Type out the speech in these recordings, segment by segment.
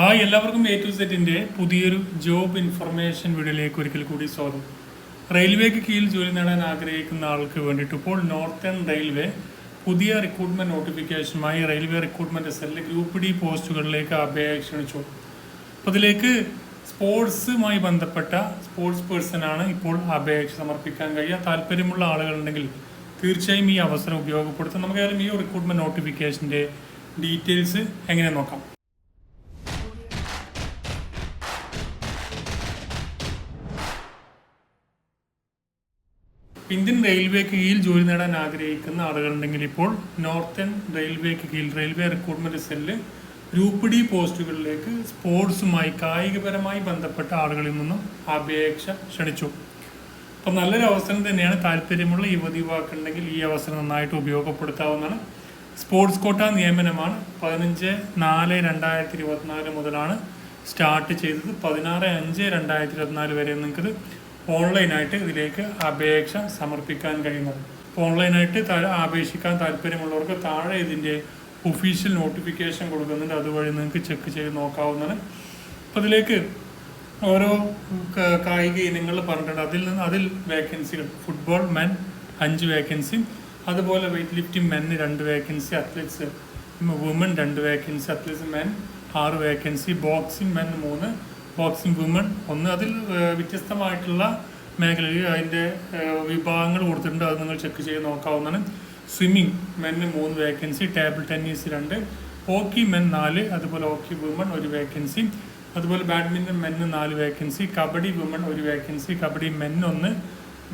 Hi എല്ലാവർക്കും A to സെറ്റിന്റെ പുതിയൊരു ജോബ് ഇൻഫർമേഷൻ വീഡിയോയിലേക്ക് ഒരിക്കൽ കൂടി സ്വാഗതം. റെയിൽവേക്ക് കീഴിൽ ജോലി നേടാൻ ആഗ്രഹിക്കുന്ന ആൾക്ക് വേണ്ടിയിട്ട് ഇപ്പോൾ നോർത്തേൺ റെയിൽവേ പുതിയ recruitment നോട്ടിഫിക്കേഷനുമായി railway recruitment cell group D പോസ്റ്റുകളിലേക്ക് അപേക്ഷ ക്ഷണിച്ചു അപ്പോൾ ഇതിലേക്ക് സ്പോർട്സുമായി ബന്ധപ്പെട്ട സ്പോർട്സ് പേഴ്സൺ ആണ് ഇപ്പോൾ അപേക്ഷ സമർപ്പിക്കാൻ കഴിയുക. താല്പര്യമുള്ള ആളുകളുണ്ടെങ്കിൽ തീർച്ചയായും ഈ അവസരം ഉപയോഗപ്പെടുത്താം. നമുക്കായാലും ഈ റിക്രൂട്ട്മെന്റ് നോട്ടിഫിക്കേഷന്റെ ഡീറ്റെയിൽസ് എങ്ങനെ നോക്കാം? ഇന്ത്യൻ റെയിൽവേക്ക് കീഴിൽ ജോലി നേടാൻ ആഗ്രഹിക്കുന്ന ആളുകളുണ്ടെങ്കിൽ ഇപ്പോൾ നോർത്തേൺ റെയിൽവേക്ക് കീഴിൽ railway recruitment cell group D പോസ്റ്റുകളിലേക്ക് സ്പോർട്സുമായി കായികപരമായി ബന്ധപ്പെട്ട ആളുകളിൽ നിന്നും അപേക്ഷ ക്ഷണിച്ചു. അപ്പം നല്ലൊരു അവസരം തന്നെയാണ് താല്പര്യമുള്ള യുവതി യുവാക്കളുണ്ടെങ്കിൽ ഈ അവസരം നന്നായിട്ട് ഉപയോഗപ്പെടുത്താവുന്നതാണ്. സ്പോർട്സ് കോട്ട നിയമനമാണ് പതിനഞ്ച് നാല് രണ്ടായിരത്തി ഇരുപത്തിനാല് മുതലാണ് സ്റ്റാർട്ട് ചെയ്തത്. പതിനാറ് അഞ്ച് രണ്ടായിരത്തി ഇരുപത്തിനാല് വരെ നിങ്ങൾക്കിത് ഓൺലൈനായിട്ട് ഇതിലേക്ക് അപേക്ഷ സമർപ്പിക്കാൻ കഴിയുന്നത്. അപ്പോൾ ഓൺലൈനായിട്ട് അപേക്ഷിക്കാൻ താല്പര്യമുള്ളവർക്ക് താഴെ ഇതിന്റെ ഒഫീഷ്യൽ നോട്ടിഫിക്കേഷൻ കൊടുക്കുന്നുണ്ട്. അതുവഴി നിങ്ങൾക്ക് ചെക്ക് ചെയ്ത് നോക്കാവുന്നതാണ്. അപ്പോൾ ഇതിലേക്ക് ഓരോ കായിക ഇനങ്ങൾ പറഞ്ഞിട്ടുണ്ട്. അതിൽ നിന്ന് അതിൽ വേക്കൻസികൾ ഫുട്ബോൾ മെൻ അഞ്ച് വേക്കൻസി അതുപോലെ വെയിറ്റ് ലിഫ്റ്റിംഗ് മെന്ന് രണ്ട് വേക്കൻസി അത്ലറ്റ്സ് വുമൺ രണ്ട് വേക്കൻസി അത്ലറ്റ്സ് മെൻ ആറ് വേക്കൻസി ബോക്സിംഗ് മെൻ മൂന്ന് ബോക്സിംഗ് വുമൺ ഒന്ന് അതിൽ വ്യത്യസ്തമായിട്ടുള്ള മേഖലയിൽ അതിന്റെ വിഭാഗങ്ങൾ കൊടുത്തിട്ടുണ്ട്. അത് നിങ്ങൾ ചെക്ക് ചെയ്ത് നോക്കാവുന്നതാണ്. സ്വിമ്മിങ് മെന്ന് മൂന്ന് വേക്കൻസി ടേബിൾ ടെന്നീസ് രണ്ട് ഹോക്കി മെൻ നാല് അതുപോലെ ഹോക്കി വുമൺ ഒരു വേക്കൻസി അതുപോലെ ബാഡ്മിന്റൺ മെന്ന് നാല് വേക്കൻസി കബഡി വുമൺ ഒരു വേക്കൻസി കബഡി മെൻ ഒന്ന്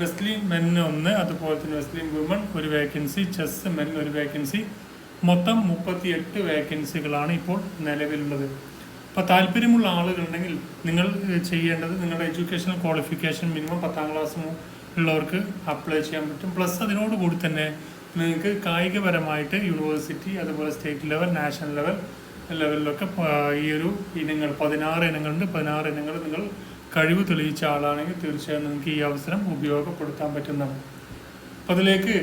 വെസ്ലിംഗ് മെൻ ഒന്ന് അതുപോലെ തന്നെ വെസ്ലിംഗ് വുമൺ ഒരു വേക്കൻസി ചെസ് മെൻ ഒരു വേക്കൻസി മൊത്തം മുപ്പത്തി എട്ട് വേക്കൻസികളാണ് ഇപ്പോൾ നിലവിലുള്ളത്. അപ്പോൾ താല്പര്യമുള്ള ആളുകളുണ്ടെങ്കിൽ നിങ്ങൾ ചെയ്യേണ്ടത് നിങ്ങളുടെ എഡ്യൂക്കേഷണൽ ക്വാളിഫിക്കേഷൻ മിനിമം പത്താം ക്ലാസ് ഉള്ളവർക്ക് അപ്ലൈ ചെയ്യാൻ പറ്റും. പ്ലസ് അതിനോടുകൂടി തന്നെ നിങ്ങൾക്ക് കായികപരമായിട്ട് യൂണിവേഴ്സിറ്റി അതുപോലെ സ്റ്റേറ്റ് ലെവൽ നാഷണൽ ലെവൽ ലെവലിലൊക്കെ ഈ ഒരു ഇനങ്ങൾ പതിനാറ് ഇനങ്ങളുണ്ട്. പതിനാറ് ഇനങ്ങൾ നിങ്ങൾ കഴിവ് തെളിയിച്ച ആളാണെങ്കിൽ തീർച്ചയായും നിങ്ങൾക്ക് ഈ അവസരം ഉപയോഗപ്പെടുത്താൻ പറ്റുന്നതാണ്. അപ്പം അതിലേക്ക്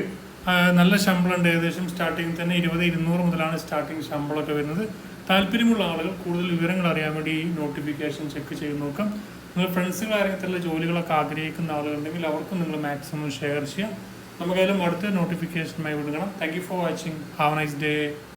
നല്ല ശമ്പളം ഉണ്ട്. ഏകദേശം സ്റ്റാർട്ടിങ് തന്നെ ഇരുപത് ഇരുന്നൂറ് മുതലാണ് സ്റ്റാർട്ടിങ് ശമ്പളമൊക്കെ വരുന്നത്. താല്പര്യമുള്ള ആളുകൾ കൂടുതൽ വിവരങ്ങൾ അറിയാൻ വേണ്ടി ഈ നോട്ടിഫിക്കേഷൻ ചെക്ക് ചെയ്ത് നോക്കാം. നിങ്ങൾ ഫ്രണ്ട്സുകൾ ആരെങ്കിലും ജോലികളൊക്കെ ആഗ്രഹിക്കുന്ന ആളുകളുണ്ടെങ്കിൽ അവർക്കും നിങ്ങൾ മാക്സിമം ഷെയർ ചെയ്യുക. നമുക്കായാലും അടുത്ത നോട്ടിഫിക്കേഷനുമായി വിടുകണം thank you for watching have nice day